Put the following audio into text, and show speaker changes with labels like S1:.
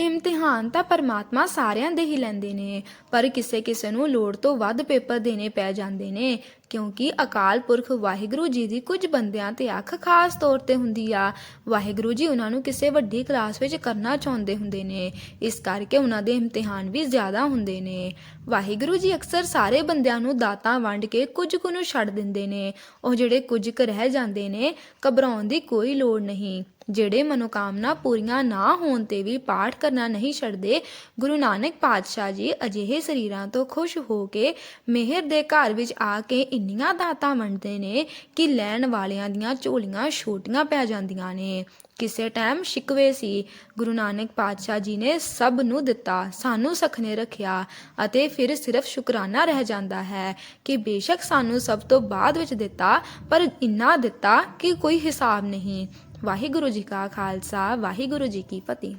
S1: ਇਮਤਿਹਾਨ ਤਾਂ ਪਰਮਾਤਮਾ ਸਾਰਿਆਂ ਦੇ ਹੀ ਲੈਂਦੇ ਨੇ, ਪਰ ਕਿਸੇ ਕਿਸੇ ਨੂੰ ਲੋੜ ਤੋਂ ਵੱਧ ਪੇਪਰ ਦੇਣੇ ਪੈ ਜਾਂਦੇ ਨੇ। ਕਿਉਂਕਿ ਅਕਾਲ ਪੁਰਖ ਵਾਹਿਗੁਰੂ ਜੀ ਦੀ ਕੁਝ ਬੰਦਿਆਂ ਤੇ ਅੱਖ ਖਾਸ ਤੌਰ ਤੇ ਹੁੰਦੀ ਆ। ਵਾਹਿਗੁਰੂ ਜੀ ਉਹਨਾਂ ਨੂੰ ਕਿਸੇ ਵੱਡੀ ਕਲਾਸ ਵਿੱਚ ਕਰਨਾ ਚਾਹੁੰਦੇ ਹੁੰਦੇ ਨੇ। ਇਸ ਕਰਕੇ ਉਹਨਾਂ ਦੇ ਇਮਤਿਹਾਨ ਵੀ ਜ਼ਿਆਦਾ ਹੁੰਦੇ ਨੇ। ਵਾਹਿਗੁਰੂ ਜੀ ਅਕਸਰ ਸਾਰੇ ਬੰਦਿਆਂ ਨੂੰ ਦਾਤਾਂ ਵੰਡ ਕੇ ਕੁਝ ਕੁ ਨੂੰ ਛੱਡ ਦਿੰਦੇ ਨੇ। ਉਹ ਜਿਹੜੇ ਕੁਝ ਕੁ ਰਹਿ ਜਾਂਦੇ ਨੇ, ਘਬਰਾਉਣ ਦੀ ਕੋਈ ਲੋੜ ਨਹੀਂ। ਜਿਹੜੇ ਮਨੋਕਾਮਨਾ ਪੂਰੀਆਂ ਨਾ ਹੋਣ ਤੇ ਵੀ ਪਾਠ ਕਰਨਾ ਨਹੀਂ ਛੱਡਦੇ, ਗੁਰੂ ਨਾਨਕ ਪਾਤਸ਼ਾਹ ਜੀ ਅਜਿਹੇ ਸਰੀਰਾਂ ਤੋਂ ਖੁਸ਼ ਹੋ ਕੇ ਮਿਹਰ ਦੇ ਘਰ ਵਿੱਚ ਆ ਕੇ ਇੰਨੀਆਂ ਦਾਤਾਂ ਵੰਡਦੇ ਨੇ ਕਿ ਲੈਣ ਵਾਲਿਆਂ ਦੀਆਂ ਝੋਲੀਆਂ ਛੋਟੀਆਂ ਪੈ ਜਾਂਦੀਆਂ ਨੇ। ਕਿਸੇ ਟਾਈਮ ਸ਼ਿਕਵੇ ਸੀ, ਗੁਰੂ ਨਾਨਕ ਪਾਤਸ਼ਾਹ ਜੀ ਨੇ ਸਭ ਨੂੰ ਦਿੱਤਾ, ਸਾਨੂੰ ਸਖਨੇ ਰੱਖਿਆ ਅਤੇ ਫਿਰ ਸਿਰਫ ਸ਼ੁਕਰਾਨਾ ਰਹਿ ਜਾਂਦਾ ਹੈ ਕਿ ਬੇਸ਼ੱਕ ਸਾਨੂੰ ਸਭ ਤੋਂ ਬਾਅਦ ਵਿੱਚ ਦਿੱਤਾ, ਪਰ ਇੰਨਾ ਦਿੱਤਾ ਕਿ ਕੋਈ ਹਿਸਾਬ ਨਹੀਂ। ਵਾਹਿਗੁਰੂ ਜੀ ਕਾ ਖਾਲਸਾ, ਵਾਹਿਗੁਰੂ ਜੀ ਕੀ ਫਤਿਹ।